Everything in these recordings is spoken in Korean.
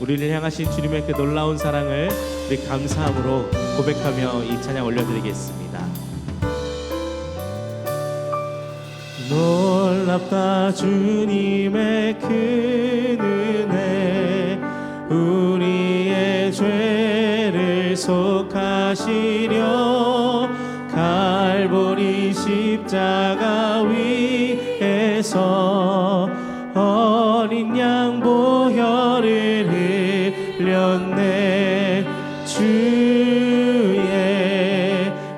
우리를 향하신 주님의 그 놀라운 사랑을 우리 감사함으로 고백하며 이 찬양 올려드리겠습니다. 놀랍다 주님의 큰 은혜 우리의 죄를 속하시려 갈보리 십자가 위에서 어린 양 보혈을 흘렸네. 주의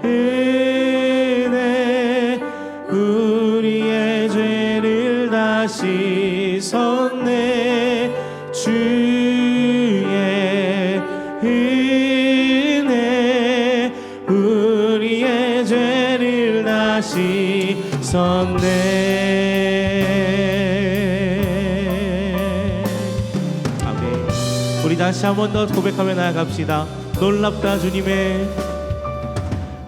은혜 우리의 죄를 다 씻었네. 주 씻었네. 아멘. 우리 다시 한 번 더 고백하며 나아갑시다. 놀랍다 주님의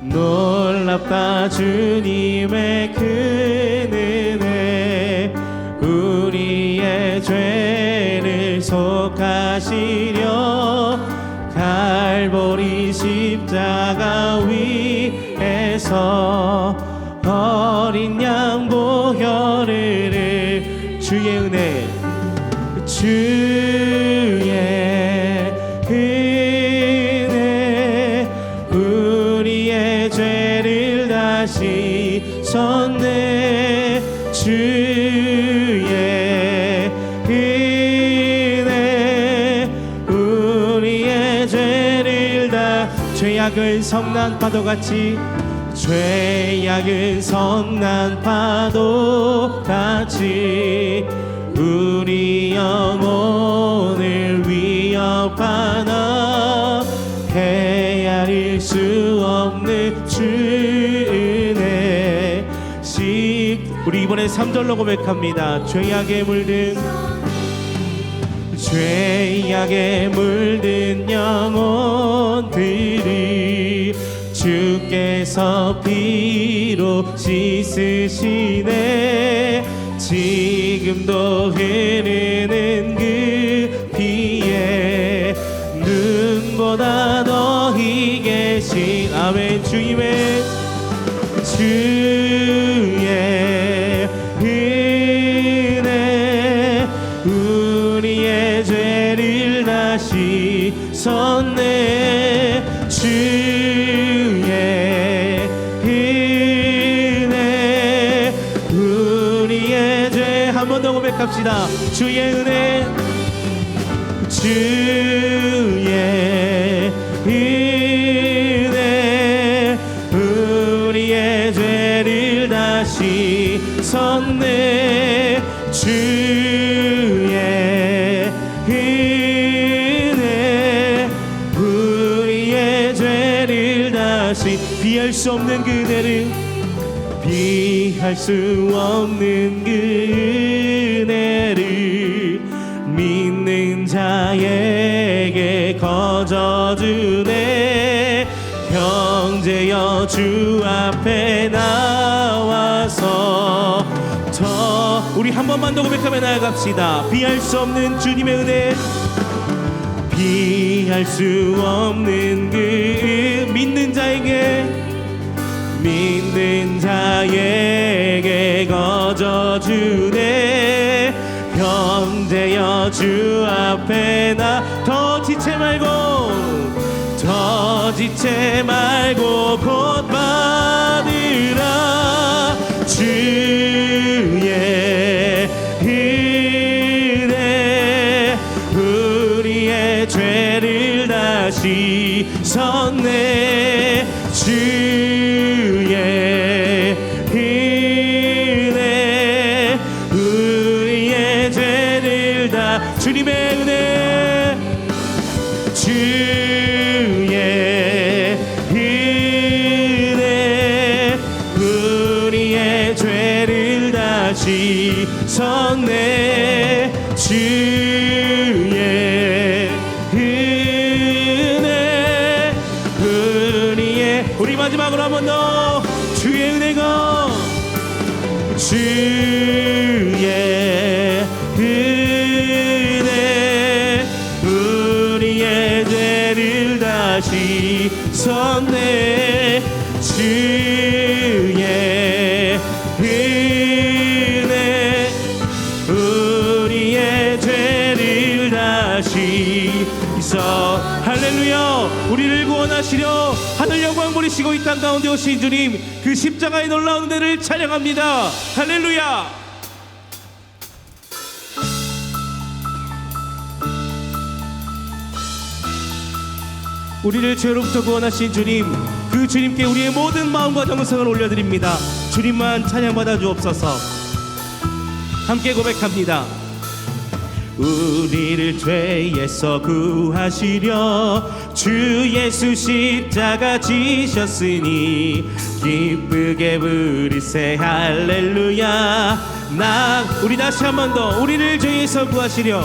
놀랍다 주님의 큰 은혜 우리의 죄를 속하시려 갈보리 십자가 위에서 죄악은 성난 파도같이 죄악은 성난 파도같이 우리 영혼을 위협하나 헤아릴 수 없는 주은혜 시 우리 이번에 3절로 고백합니다. 죄악에 물든 죄악에 물든 영혼들이 주께서 피로 씻으시네. 지금도 흐르는 그 피에 눈보다 더 희게 신 아멘 주님의 주 고백합시다. 주의 은혜 주의 은혜 우리의 죄를 다시 섰네. 주의 은혜 우리의 죄를 다시 비할 수 없는 그대를 비할 수 없는 그 믿는 자에게 거저 주네. 형제여 주 앞에 나와서 저 우리 한 번만 더 고백하며 나아갑시다. 비할 수 없는 주님의 은혜. 비할 수 없는 그 믿는 자에게 믿는 자에게 거저 주네 형제여 주 앞에 나 더 지체 말고 더 지체 말고 곧 받으라. 주의 은혜 우리의 죄를 다시 섰네. 주 다시 섰네 주의 은혜 우리의 죄를 다시 서 할렐루야. 우리를 구원하시려 하늘 영광 버리시고 이 땅 가운데 오신 주님 그 십자가의 놀라운 은혜를 찬양합니다. 할렐루야 우리를 죄로부터 구원하신 주님 그 주님께 우리의 모든 마음과 정성을 올려드립니다. 주님만 찬양받아 주옵소서. 함께 고백합니다. 우리를 죄에서 구하시려 주 예수 십자가 지셨으니 기쁘게 부르세 할렐루야. 나 우리 다시 한 번 더 우리를 죄에서 구하시려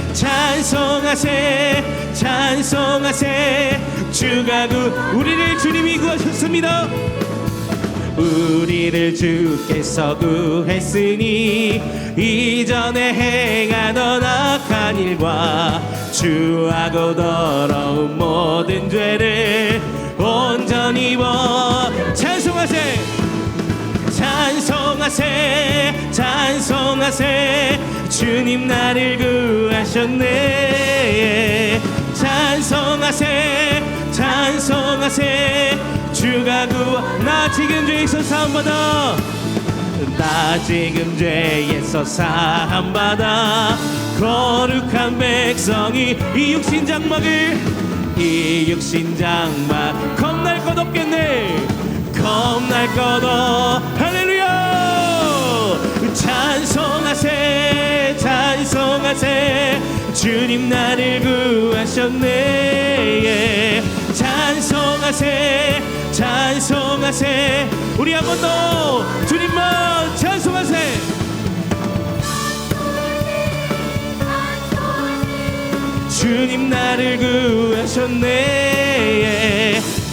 찬송하세 찬송하세. 주가 구 우리를 주님이 구하셨습니다. 우리를 주께서 구했으니 이전에 행하던 악한 일과 주하고 더러운 모든 죄를 온전히 벗 찬송하세 찬송하세 찬송하세 주님 나를 구하셨네. 찬송하세 찬송하세. 주가 구나 지금 죄에서 사함받아. 나 지금 죄에서 사함받아. 거룩한 백성이 이 육신 장막을 이 육신 장막 겁날 것 없겠네. 겁날 것 없 찬송하세 찬송하세. 주님 나를 구하셨네. 찬송하세. 찬송하세. 우리 한 번 더 주님만 찬송하세. 주님 나를 구하셨네.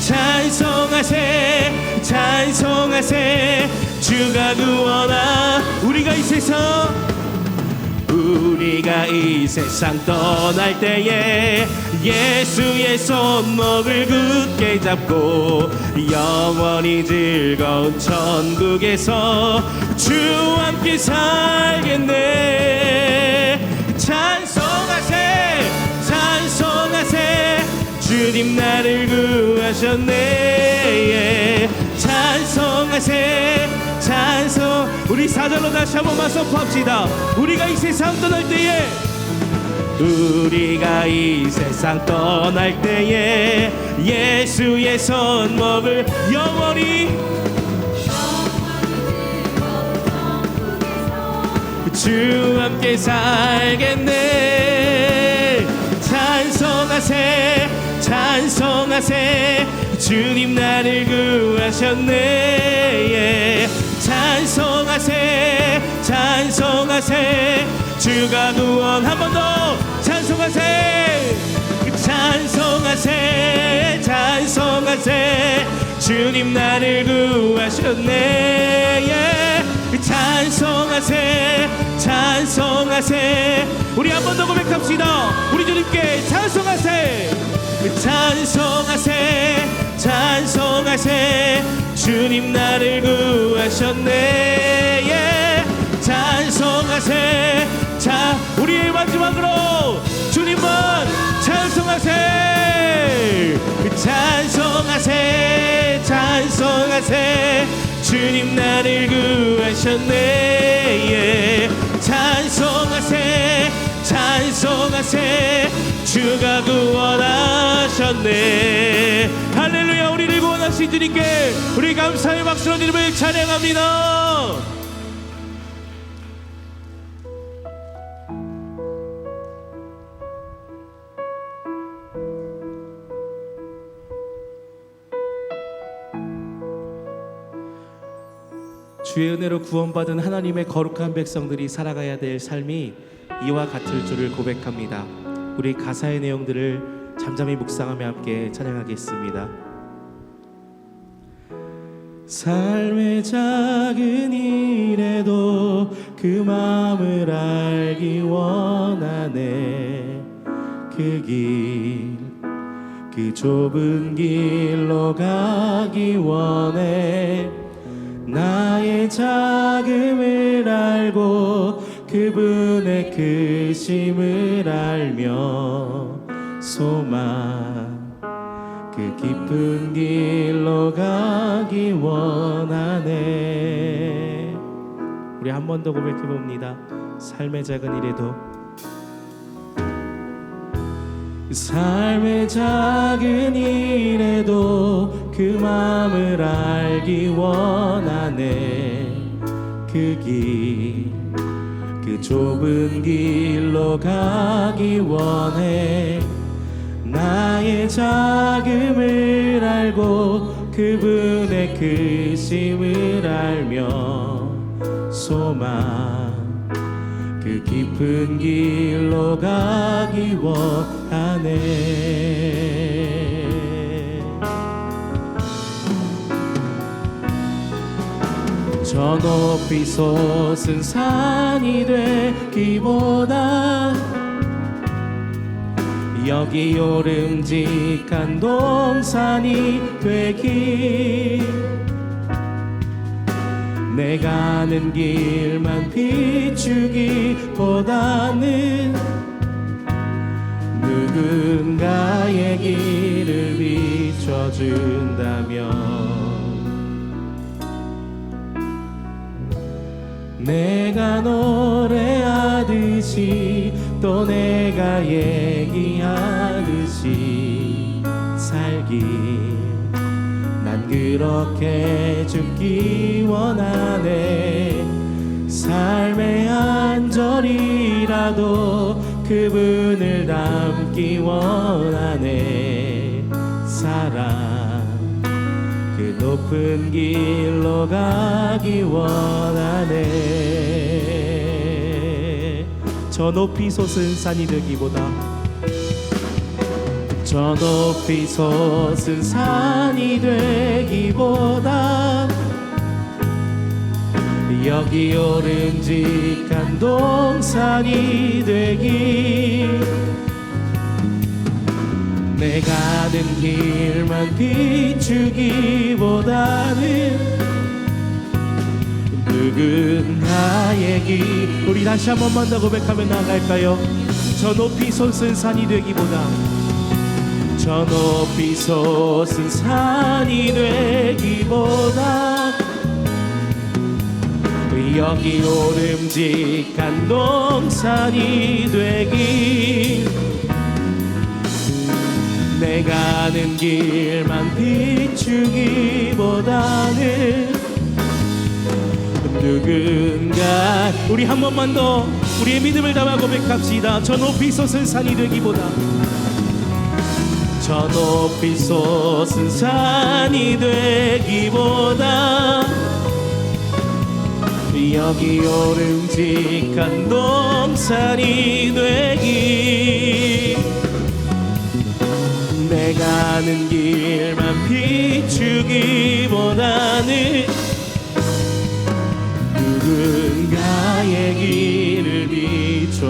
찬송하세. 찬송하세 주가 구원하 우리가 이 세상 우리가 이 세상 떠날 때에 예수의 손목을 굳게 잡고 영원히 즐거운 천국에서 주와 함께 살겠네. 찬송하세 찬송하세. 주님 나를 구하셨네 찬송하세 찬송 우리 사절로 다시 한 번만 선포합시다. 우리가 이 세상 떠날 때에 우리가 이 세상 떠날 때에 예수의 손목을 영원히 주 함께 살겠네. 찬송하세 찬송하세 주님 나를 구하셨네. 찬송하세 찬송하세. 주가 구원 한 번 더 찬송하세. 찬송하세 찬송하세. 주님 나를 구하셨네. 찬송하세 찬송하세. 우리 한 번 더 고백합시다. 우리 주님께 찬송하세 찬송하세 찬송하세. 주님 나를 구하셨네. 예. 찬송하세. 자 우리의 마지막으로 주님만 찬송하세. 찬송하세 찬송하세. 주님 나를 구하셨네. 예. 찬송하세 찬송하세 주가 구원하셨네 할렐루야 우리를 구원하신 주님께 우리 감사의 박수로 이름을 찬양합니다 주의 은혜로 구원받은 하나님의 거룩한 백성들이 살아가야 될 삶이 이와 같을 줄을 고백합니다. 우리 가사의 내용들을 잠잠히 묵상하며 함께 찬양하겠습니다. 삶의 작은 일에도 그 마음을 알기 원하네 그 길 그 좁은 길로 가기 원해 나의 자금을 알고 그분의 크심을 알며 소망 그 깊은 길로 가기 원하네. 우리 한 번 더 고백해 봅니다. 삶의 작은 일에도. 삶의 작은 일에도 그 마음을 알기 원하네. 그 길. 그 좁은 길로 가기 원해. 나의 자금을 알고 그분의 크심을 알며 소망. 그 깊은 길로 가기 원하네 저 높이 솟은 산이 되기보다 여기 오름직한 동산이 되기 내 가 는 길만 비추기보다는 누군가의 길을 비춰준다면 내가 노래하듯이 또 내가 얘기하듯이 살기. 난 그렇게 죽기 원하네. 삶의 한 절이라도 그분을 담기 원하네. 사랑. 그 높은 길로 가기 원하네. 저 높이 솟은 산이 되기보다 저 높이 솟은 산이 되기보다 여기 오름직한 동산이 되기 내 가는 길만 비추기보다는 누군가의 길 우리 다시 한 번만 더 고백하며 나갈까요? 저 높이 솟은 산이 되기보다 저 높이 솟은 산이 되기보다 여기 오름직한 동산이 되기 내 가는 길만 비추기보다는 누군가 우리 한 번만 더 우리의 믿음을 담아 고백합시다. 저 높이 솟은 산이 되기보다. 저 높이 솟은 산이 되기보다. 여기 오름직한 동산이 되기 내 가는 길만 비추기보다는 누군가의 길을 비춰준다면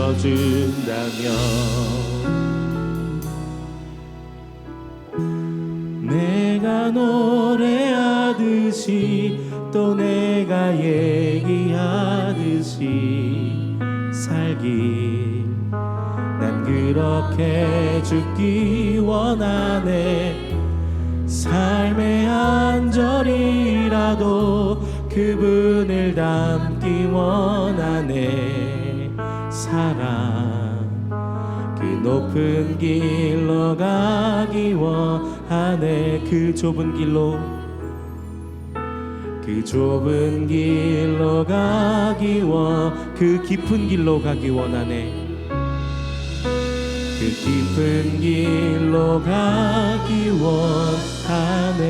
내가 노래하듯이 또 내가 얘기하듯이 살기 난 그렇게 죽기 원하네. 삶의 한 절이라도 그분을 담기 원하네. 사랑 그 높은 길로 가기 원하네. 그 좁은 길로. 그 좁은 길로 가기 원그 깊은 길로 가기 원하네 그 깊은 길로 가기 원하네.